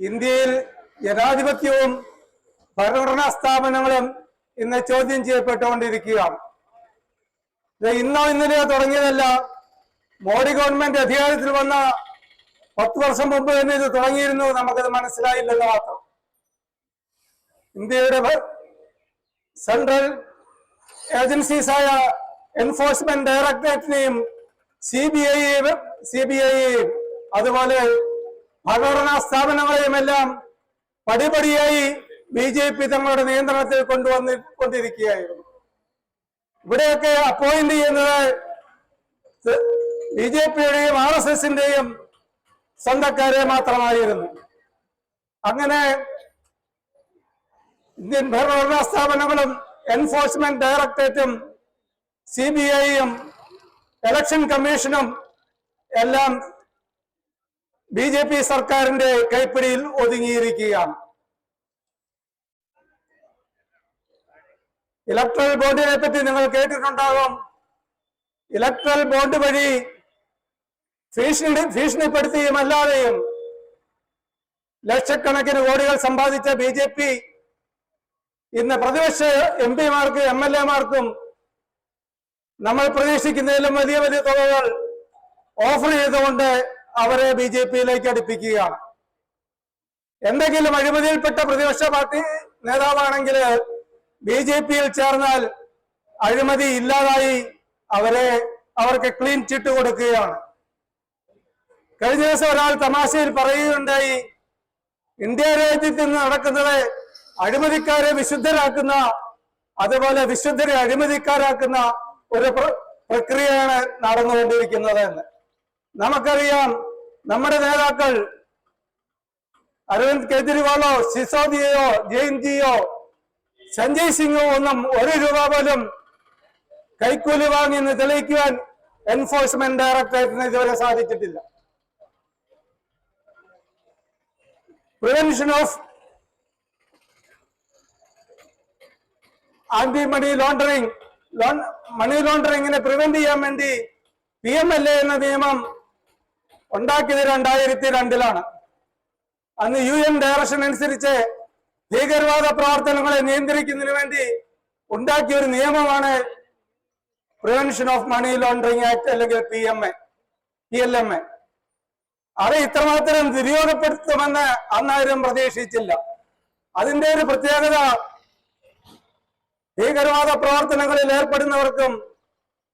ഇന്ത്യയിൽ ജനാധിപത്യവും ഭരണഘടനാ സ്ഥാപനങ്ങളും ഇന്ന് ചോദ്യം ചെയ്യപ്പെട്ടുകൊണ്ടിരിക്കുകയാണ്. ഇന്നോ ഇന്നലെയോ തുടങ്ങിയതല്ല മോഡി ഗവൺമെന്റ് അധികാരത്തിൽ വന്ന പത്ത് വർഷം മുമ്പ് തന്നെ ഇത് തുടങ്ങിയിരുന്നു. നമുക്കത് മനസ്സിലായില്ലെന്ന് മാത്രം. ഇന്ത്യയുടെ സെൻട്രൽ ഏജൻസീസായ എൻഫോഴ്സ്മെന്റ് ഡയറക്ടറേറ്റിനെയും സി ബി ഐയെയും സി ബി ഐയെയും അതുപോലെ ഭരണഘടനാ സ്ഥാപനങ്ങളെയുമെല്ലാം പടിപടിയായി ബി ജെ പി തങ്ങളുടെ നിയന്ത്രണത്തിൽ കൊണ്ടുവന്ന് കൊണ്ടിരിക്കുകയായിരുന്നു. ഇവിടെയൊക്കെ അപ്പോയിന്റ് ചെയ്യുന്നത് ബി ജെ പിയുടെയും ആർ എസ് എസിന്റെയും സ്വന്തക്കാരെ മാത്രമായിരുന്നു. അങ്ങനെ ഇന്ത്യൻ ഭരണഘടനാ സ്ഥാപനങ്ങളും എൻഫോഴ്സ്മെന്റ് ഡയറക്ടറേറ്റും സി ബി ഐയും ഇലക്ഷൻ കമ്മീഷനും എല്ലാം ബി ജെ പി സർക്കാരിന്റെ കൈപ്പിടിയിൽ ഒതുങ്ങിയിരിക്കുകയാണ്. ഇലക്ട്രൽ ബോണ്ടിനെ പറ്റി നിങ്ങൾ കേട്ടിട്ടുണ്ടാകും ഇലക്ട്രൽ ബോണ്ട് വഴി ഭീഷണി ഭീഷണിപ്പെടുത്തിയും അല്ലാതെയും ലക്ഷക്കണക്കിന് കോടികൾ സമ്പാദിച്ച ബി ജെ പി ഇന്ന് പ്രതിപക്ഷ എം പിമാർക്കും എം എൽ എമാർക്കും നമ്മൾ പ്രതീക്ഷിക്കുന്നതിലും വലിയ വലിയ തുകകൾ ഓഫർ ചെയ്തുകൊണ്ട് അവരെ ബി ജെ പിയിലേക്ക് അടുപ്പിക്കുകയാണ്. എന്തെങ്കിലും അഴിമതിയിൽപ്പെട്ട പ്രതിപക്ഷ പാർട്ടി നേതാവാണെങ്കിൽ ബി ജെ പിയിൽ ചേർന്നാൽ അഴിമതി ഇല്ലാതായി അവരെ അവർക്ക് ക്ലീൻ ചിട്ട് കൊടുക്കുകയാണ്. കഴിഞ്ഞ ദിവസം ഒരാൾ തമാശയിൽ പറയുകയുണ്ടായി ഇന്ത്യ രാജ്യത്ത് നടക്കുന്നത് അഴിമതിക്കാരെ വിശുദ്ധരാക്കുന്ന അതുപോലെ വിശുദ്ധരെ അഴിമതിക്കാരാക്കുന്ന ഒരു പ്രക്രിയയാണ് നടന്നുകൊണ്ടിരിക്കുന്നത് എന്ന്. നമുക്കറിയാം നമ്മുടെ നേതാക്കൾ അരവിന്ദ് കെജ്രിവാളോ സിസോദിയയോ ജയന്തിയോ സഞ്ജയ് സിംഗോ ഒന്നും ഒരു രൂപ പോലും കൈക്കൂലി വാങ്ങി എന്ന് തെളിയിക്കുവാൻ എൻഫോഴ്സ്മെന്റ് ഡയറക്ടറേറ്റിന് ഇതുവരെ സാധിച്ചിട്ടില്ല. Prevention of anti money laundering money ലോണ്ടറിംഗിനെ prevent ചെയ്യാൻ വേണ്ടി പി എം എൽ എ എന്ന നിയമം ഉണ്ടാക്കിയത് രണ്ടായിരത്തി രണ്ടിലാണ് അന്ന് യു എൻ ഡയറക്ഷൻ അനുസരിച്ച് ഭീകരവാദ പ്രവർത്തനങ്ങളെ നിയന്ത്രിക്കുന്നതിന് വേണ്ടി ഉണ്ടാക്കിയ ഒരു നിയമമാണ് prevention of money laundering act അല്ലെങ്കിൽ P M A P L M A അത് ഇത്രമാത്രം ദുര്യോഗപ്പെടുത്തുമെന്ന് അന്നാരും പ്രതീക്ഷിച്ചില്ല. അതിന്റെ ഒരു പ്രത്യേകത ഭീകരവാദ പ്രവർത്തനങ്ങളിൽ ഏർപ്പെടുന്നവർക്കും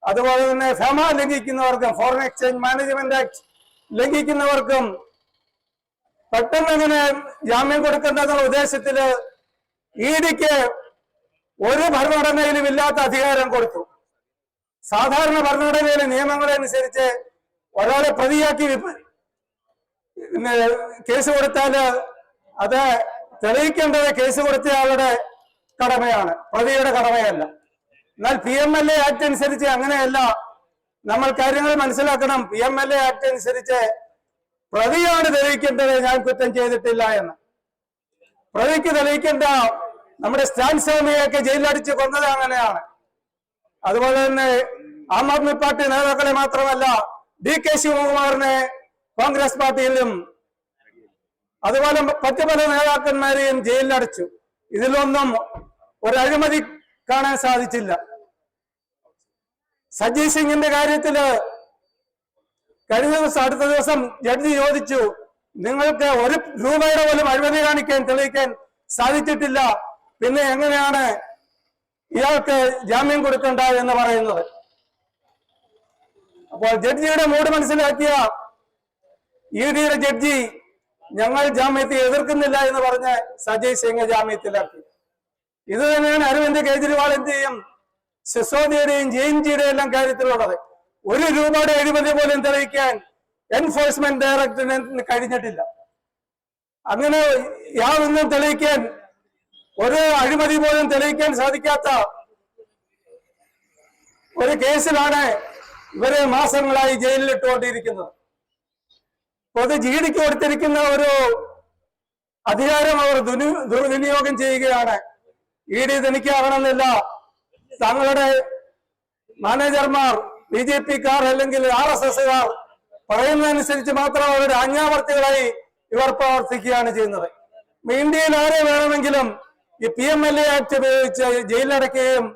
അതുപോലെ തന്നെ ഫെമ ലംഘിക്കുന്നവർക്കും ഫോറിൻ എക്സ്ചേഞ്ച് മാനേജ്മെന്റ് ആക്ട് ലംഘിക്കുന്നവർക്കും പെട്ടെന്ന് അങ്ങനെ ജാമ്യം കൊടുക്കേണ്ടെന്നുള്ള ഉദ്ദേശത്തിൽ ഇ ഡിക്ക് ഒരു ഭരണഘടനയിലും ഇല്ലാത്ത അധികാരം കൊടുത്തു. സാധാരണ ഭരണഘടനയിലെ നിയമങ്ങളനുസരിച്ച് ഒരാളെ പ്രതിയാക്കി കേസ് കൊടുത്താൽ അത് തെളിയിക്കേണ്ടത് കേസ് കൊടുത്തയാളുടെ കടമയാണ്. പ്രതിയുടെ കടമയല്ല. എന്നാൽ P M L A act അനുസരിച്ച് അങ്ങനെയല്ല നമ്മൾ കാര്യങ്ങൾ മനസ്സിലാക്കണം. P M L A act അനുസരിച്ച് പ്രതിയാണ് തെളിയിക്കേണ്ടത് ഞാൻ കുറ്റം ചെയ്തിട്ടില്ല എന്ന്. പ്രതിക്ക് തെളിയിക്കേണ്ട നമ്മുടെ സ്റ്റാൻ സ്വാമിയൊക്കെ ജയിലടിച്ച് കൊന്നത് അങ്ങനെയാണ്. അതുപോലെ തന്നെ ആം ആദ്മി പാർട്ടി നേതാക്കളെ മാത്രമല്ല ഡി കെ ശിവകുമാറിനെ കോൺഗ്രസ് പാർട്ടിയിലും അതുപോലെ മറ്റു പല നേതാക്കന്മാരെയും ജയിലിലടച്ചു. ഇതിലൊന്നും ഒരു കാണാൻ സാധിച്ചില്ല. സജീവ് സിംഗിന്റെ കാര്യത്തിൽ കഴിഞ്ഞ ദിവസം അടുത്ത ദിവസം ജഡ്ജി ചോദിച്ചു നിങ്ങൾക്ക് ഒരു രൂപയുടെ പോലും അഴിമതി കാണിക്കാൻ തെളിയിക്കാൻ സാധിച്ചിട്ടില്ല. പിന്നെ എങ്ങനെയാണ് ഇയാൾക്ക് ജാമ്യം കൊടുക്കണ്ട എന്ന് പറയുന്നത്? അപ്പോൾ ജഡ്ജിയുടെ മൂട് മനസ്സിലാക്കിയ ഇ ഡിയുടെ ജഡ്ജി ഞങ്ങൾ ജാമ്യത്തെ എതിർക്കുന്നില്ല എന്ന് പറഞ്ഞ് സജയ് സിംഗ് ജാമ്യത്തിലാക്കി. ഇത് തന്നെയാണ് അരവിന്ദ് കെജ്രിവാളിന്റെയും സിസോദിയുടെയും ജിയുടെയും എല്ലാം കാര്യത്തിലുള്ളത്. ഒരു രൂപയുടെ അഴിമതി പോലും തെളിയിക്കാൻ എൻഫോഴ്സ്മെന്റ് ഡയറക്ടറിന് കഴിഞ്ഞിട്ടില്ല. അങ്ങനെ യാതൊന്നും തെളിയിക്കാൻ ഒരു അഴിമതി പോലും തെളിയിക്കാൻ സാധിക്കാത്ത ഒരു കേസിലാണ് ഇവരെ മാസങ്ങളായി ജയിലിലിട്ടുകൊണ്ടിരിക്കുന്നത്. പൊതു ജിഡിക്ക് കൊടുത്തിരിക്കുന്ന ഒരു അധികാരം അവർ ദുർവിനിയോഗം ചെയ്യുകയാണ്. ഇ ഡി തനിക്കാകണമെന്നില്ല തങ്ങളുടെ മാനേജർമാർ ബി ജെ പിക്കാർ അല്ലെങ്കിൽ ആർ എസ് എസുകാർ പറയുന്നതനുസരിച്ച് മാത്രം അവരുടെ ആജ്ഞാവർത്തികളായി ഇവർ പ്രവർത്തിക്കുകയാണ് ചെയ്യുന്നത്. ഇന്ത്യയിൽ ആരെ വേണമെങ്കിലും ഈ P M L A act ഉപയോഗിച്ച് ജയിലിലടക്കുകയും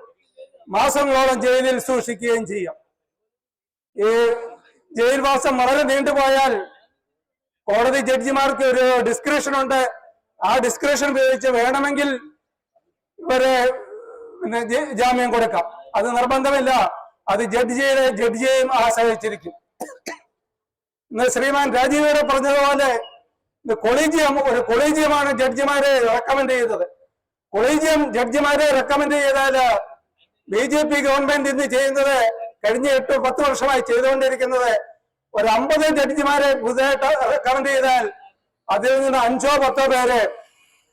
മാസങ്ങളോളം ജയിലിൽ സൂക്ഷിക്കുകയും ചെയ്യാം. ഈ ജയിൽവാസം വളരെ നീണ്ടുപോയാൽ കോടതി ജഡ്ജിമാർക്ക് ഒരു ഡിസ്ക്രിപ്ഷൻ ഉണ്ട്. ആ ഡിസ്ക്രിപ്ഷൻ ഉപയോഗിച്ച് വേണമെങ്കിൽ ഇവരെ പിന്നെ ജാമ്യം കൊടുക്കാം. അത് നിർബന്ധമില്ല. അത് ജഡ്ജിയുടെ ജഡ്ജിയെയും ആശ്രയിച്ചിരിക്കും. ഇന്ന് ശ്രീമാൻ രാജീവരെ പറഞ്ഞതുപോലെ കൊളീജിയം ഒരു കൊളീജിയമാണ് ജഡ്ജിമാരെ റെക്കമെൻഡ് ചെയ്തത്. കൊളീജിയം ജഡ്ജിമാരെ റെക്കമെൻഡ് ചെയ്താൽ ബി ജെ പി ഗവൺമെന്റ് ഇന്ന് ചെയ്യുന്നത് കഴിഞ്ഞ എട്ട് പത്ത് വർഷമായി ചെയ്തുകൊണ്ടിരിക്കുന്നത് ഒരു അമ്പത് ജഡ്ജിമാരെ പുതുതായിട്ട് റെക്കമെൻഡ് ചെയ്താൽ അതിൽ നിന്ന് അഞ്ചോ പത്തോ പേരെ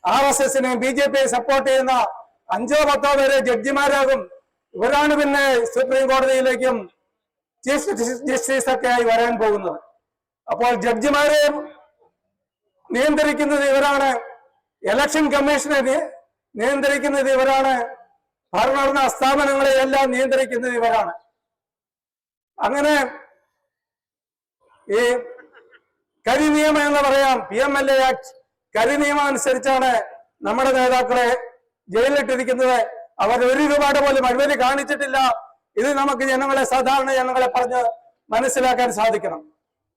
ആർ എസ് എസിനെയും ബി ജെ പിയെ സപ്പോർട്ട് ചെയ്യുന്ന അഞ്ചോ പത്തോ പേര് ജഡ്ജിമാരാകും. ഇവരാണ് പിന്നെ സുപ്രീം കോടതിയിലേക്കും ചീഫ് ജസ്റ്റിസ് ഒക്കെ ആയി വരാൻ പോകുന്നത്. അപ്പോൾ ജഡ്ജിമാരെ നിയന്ത്രിക്കുന്നത് ഇവരാണ്. ഇലക്ഷൻ കമ്മീഷനെ നിയന്ത്രിക്കുന്നത് ഇവരാണ്. ഭരണഘടനാ സ്ഥാപനങ്ങളെ എല്ലാം നിയന്ത്രിക്കുന്നത് ഇവരാണ്. അങ്ങനെ ഈ കരി നിയമം എന്ന് പറയാം. P M L A act കരി നിയമം അനുസരിച്ചാണ് നമ്മുടെ നേതാക്കളെ ജയിലിലിട്ടിരിക്കുന്നത് അവർ ഒരു രൂപയുടെ പോലും അഴിമതി കാണിച്ചിട്ടില്ല. ഇത് നമുക്ക് ജനങ്ങളെ സാധാരണ ജനങ്ങളെ പറഞ്ഞ് മനസ്സിലാക്കാൻ സാധിക്കണം.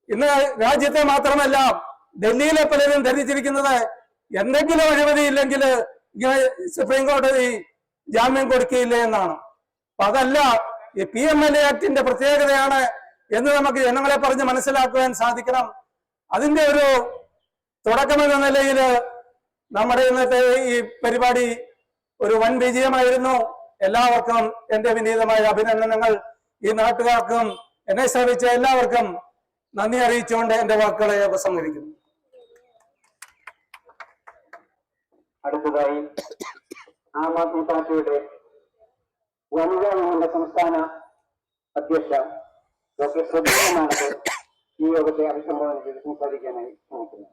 ഇന്ന് രാജ്യത്തെ മാത്രമല്ല ഡൽഹിയിലെ പലരും ധരിച്ചിരിക്കുന്നത് എന്തെങ്കിലും അഴിമതി ഇല്ലെങ്കിൽ ഇങ്ങനെ സുപ്രീം കോടതി ജാമ്യം കൊടുക്കുകയില്ല എന്നാണ്. അപ്പൊ അതല്ല ഈ പി എം എൽ എ ആക്ടിന്റെ പ്രത്യേകതയാണ് എന്ന് നമുക്ക് ജനങ്ങളെ പറഞ്ഞ് മനസ്സിലാക്കുവാൻ സാധിക്കണം. അതിന്റെ ഒരു തുടക്കമെന്ന നിലയിൽ നമ്മുടെ ഇന്നത്തെ ഈ പരിപാടി ഒരു വൻ വിജയമായിരുന്നു. എല്ലാവർക്കും എന്റെ വിനീതമായ അഭിനന്ദനങ്ങൾ. ഈ നാട്ടുകാർക്കും എന്നെ ശ്രമിച്ച എല്ലാവർക്കും നന്ദി അറിയിച്ചുകൊണ്ട് എന്റെ വാക്കുകളെ ഉപസംഹരിക്കുന്നു അടുത്തതായി ആം ആദ്മി പാർട്ടിയുടെ വനിതാ മോഹന്റെ സംസ്ഥാന അധ്യക്ഷ ഡോക്ടർ ശ്രദ്ധ ഈ യോഗത്തെ അഭിസംബോധന ചെയ്ത് സംസാരിക്കാനായി ശ്രമിക്കുന്നു.